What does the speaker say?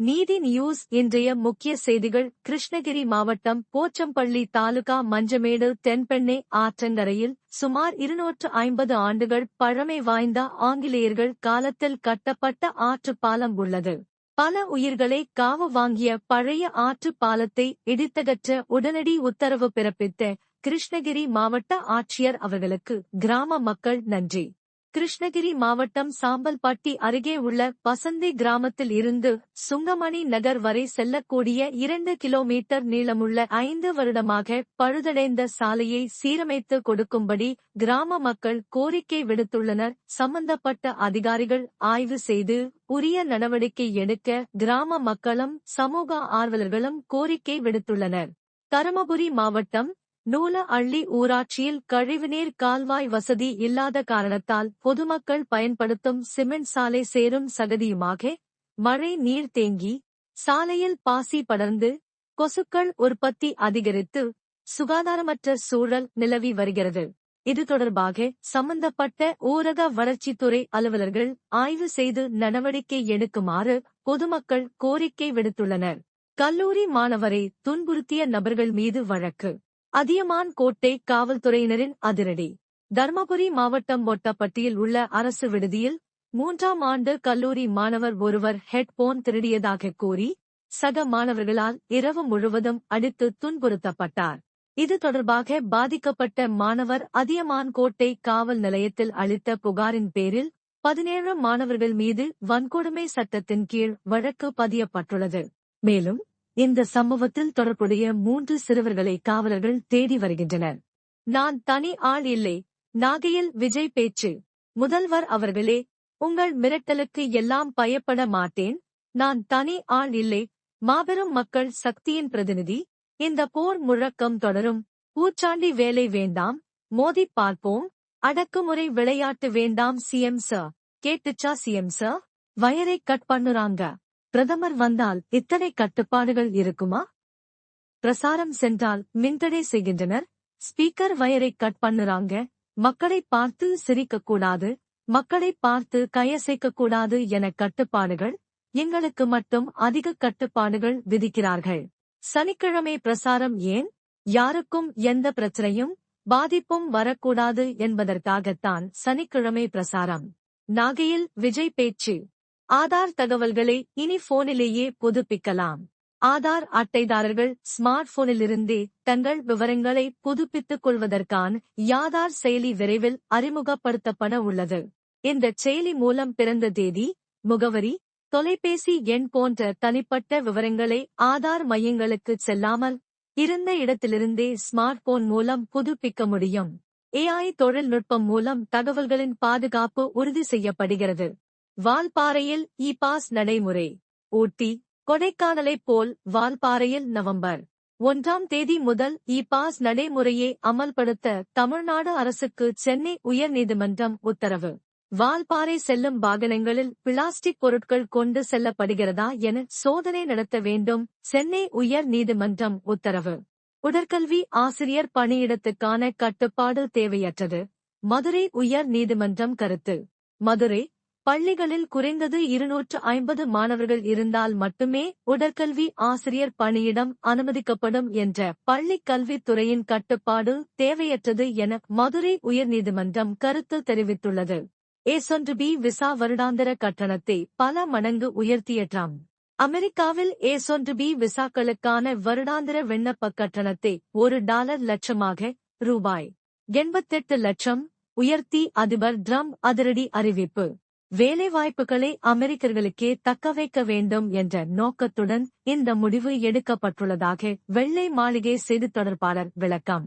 நீதி நியூஸ் இன்றைய முக்கிய செய்திகள். கிருஷ்ணகிரி மாவட்டம் போச்சம்பள்ளி தாலுகா மஞ்சமேடு தென்பெண்ணை ஆற்றங்கரையில் சுமார் இருநூற்று ஐம்பது ஆண்டுகள் பழமை வாய்ந்த ஆங்கிலேயர்கள் காலத்தில் கட்டப்பட்ட ஆற்றுப் பாலம் உள்ளது. பல உயிர்களை காவு வாங்கிய பழைய ஆற்றுப் பாலத்தை இடித்தகற்ற உடனடி உத்தரவு பிறப்பித்த கிருஷ்ணகிரி மாவட்ட ஆட்சியர் அவர்களுக்கு கிராம மக்கள் நன்றி. கிருஷ்ணகிரி மாவட்டம் சாம்பல்பட்டி அருகே உள்ள பசந்தி கிராமத்தில் இருந்து சுங்கமணி நகர் வரை செல்லக்கூடிய இரண்டு கிலோமீட்டர் நீளமுள்ள ஐந்து வருடமாக பழுதடைந்த சாலையை சீரமைத்து கொடுக்கும்படி கிராம மக்கள் கோரிக்கை விடுத்துள்ளனர். சம்பந்தப்பட்ட அதிகாரிகள் ஆய்வு செய்து உரிய நடவடிக்கை எடுக்க கிராம மக்களும் சமூக ஆர்வலர்களும் கோரிக்கை விடுத்துள்ளனர். தருமபுரி மாவட்டம் நூல அள்ளி ஊராட்சியில் கழிவுநீர் கால்வாய் வசதி இல்லாத காரணத்தால் பொதுமக்கள் பயன்படுத்தும் சிமெண்ட் சாலை சேரும் சகதியுமாக மழை நீர் தேங்கி சாலையில் பாசி படர்ந்து கொசுக்கள் உற்பத்தி அதிகரித்து சுகாதாரமற்ற சூழல் நிலவி வருகிறது. இது தொடர்பாக சம்பந்தப்பட்ட ஊரக வளர்ச்சித்துறை அலுவலர்கள் ஆய்வு செய்து நடவடிக்கை எடுக்குமாறு பொதுமக்கள் கோரிக்கை விடுத்துள்ளனர். கல்லூரி மாணவரை துன்புறுத்திய நபர்கள் மீது வழக்கு. அதியமான் கோட்டை காவல்துறையினரின் அதிரடி. தர்மபுரி மாவட்டம் மொட்டப்பட்டியில் உள்ள அரசு விடுதியில் மூன்றாம் ஆண்டு கல்லூரி மாணவர் ஒருவர் ஹெட்போன் திருடியதாக கூறி சக மாணவர்களால் இரவு முழுவதும் அடித்து துன்புறுத்தப்பட்டார். இது தொடர்பாக பாதிக்கப்பட்ட மாணவர் அதியமான் கோட்டை காவல் நிலையத்தில் அளித்த புகாரின் பேரில் பதினேழு மாணவர்கள் மீது வன்கொடுமை சட்டத்தின் கீழ் வழக்கு பதியப்பட்டுள்ளது. மேலும் இந்த சம்பவத்தில் தொடர்புடைய மூன்று சிறுவர்களை காவலர்கள் தேடி வருகின்றனர். நான் தனி ஆள் இல்லை. நாகையில் விஜய் பேச்சு. முதல்வர் அவர்களே உங்கள் மிரட்டலுக்கு எல்லாம் பயப்பட மாட்டேன். நான் தனி ஆள் இல்லை. மாபெரும் மக்கள் சக்தியின் பிரதிநிதி. இந்த போர் முழக்கம் தொடரும். பூச்சாண்டி வேலை வேண்டாம். மோதி பார்ப்போம். அடக்குமுறை விளையாட்டு வேண்டாம் சிஎம் சார். கேட்டுச்சா சிஎம் சார்? வயரை கட் பண்ணுறாங்க. பிரதமர் வந்தால் இத்தனை கட்டுப்பாடுகள் இருக்குமா? பிரசாரம் சென்றால் மின்தடை செய்கின்றனர். ஸ்பீக்கர் வயரை கட் பண்ணுறாங்க. மக்களை பார்த்து சிரிக்கக்கூடாது. மக்களை பார்த்து கையசைக்க கூடாது என கட்டுப்பாடுகள் எங்களுக்கு மட்டும் அதிக கட்டுப்பாடுகள் விதிக்கிறார்கள். சனிக்கிழமை பிரசாரம் ஏன்? யாருக்கும் எந்த பிரச்சனையும் பாதிப்பும் வரக்கூடாது என்பதற்காகத்தான் சனிக்கிழமை பிரசாரம். நாகையில் விஜய் பேச்சு. ஆதார் தகவல்களை இனி போனிலேயே புதுப்பிக்கலாம். ஆதார் அட்டைதாரர்கள் ஸ்மார்ட் போனிலிருந்தே தங்கள் விவரங்களை புதுப்பித்துக் கொள்வதற்கான யாதார் செயலி விரைவில் அறிமுகப்படுத்தப்பட உள்ளது. இந்த செயலி மூலம் பிறந்த தேதி முகவரி தொலைபேசி எண் போன்ற தனிப்பட்ட விவரங்களை ஆதார் மையங்களுக்கு செல்லாமல் இருந்த இடத்திலிருந்தே ஸ்மார்ட் போன் மூலம் புதுப்பிக்க முடியும். ஏஐ தொழில்நுட்பம் மூலம் தகவல்களின் பாதுகாப்பு உறுதி செய்யப்படுகிறது. வால்பாறையில் இ பாஸ் நடைமுறை. ஊட்டி கொடைக்கானலைப் போல் வால்பாறையில் நவம்பர் ஒன்றாம் தேதி முதல் இ பாஸ் நடைமுறையை அமல்படுத்த தமிழ்நாடு அரசுக்கு சென்னை உயர்நீதிமன்றம் உத்தரவு. வால்பாறை செல்லும் வாகனங்களில் பிளாஸ்டிக் பொருட்கள் கொண்டு செல்லப்படுகிறதா என சோதனை நடத்த வேண்டும் சென்னை உயர் நீதிமன்றம் உத்தரவு. உடற்கல்வி ஆசிரியர் பணியிடத்துக்கான கட்டுப்பாடு தேவையற்றது. மதுரை உயர் நீதிமன்றம் கருத்து. மதுரை பள்ளிகளில் குறைந்தது இருநூற்று ஐம்பது மாணவர்கள் இருந்தால் மட்டுமே உடற்கல்வி ஆசிரியர் பணியிடம் அனுமதிக்கப்படும் என்ற பள்ளிக் கல்வித்துறையின் கட்டுப்பாடு தேவையற்றது என மதுரை உயர்நீதிமன்றம் கருத்து தெரிவித்துள்ளது. ஏசொன்று பி விசா வருடாந்திர கட்டணத்தை பல மடங்கு உயர்த்திய ட்ரம்ப் அமெரிக்காவில் ஏசொன்று பி விசாக்களுக்கான வருடாந்திர விண்ணப்ப கட்டணத்தை ஒரு டாலர் லட்சமாக ரூபாய் எண்பத்தெட்டு லட்சம் உயர்த்தி அதிபர் ட்ரம்ப் அதிரடி அறிவிப்பு. வேலைவாய்ப்புகளை அமெரிக்கர்களுக்கே தக்கவைக்க வேண்டும் என்ற நோக்கத்துடன் இந்த முடிவு எடுக்கப்பட்டுள்ளதாக வெள்ளை மாளிகை செய்தித் தொடர்பாளர் விளக்கம்.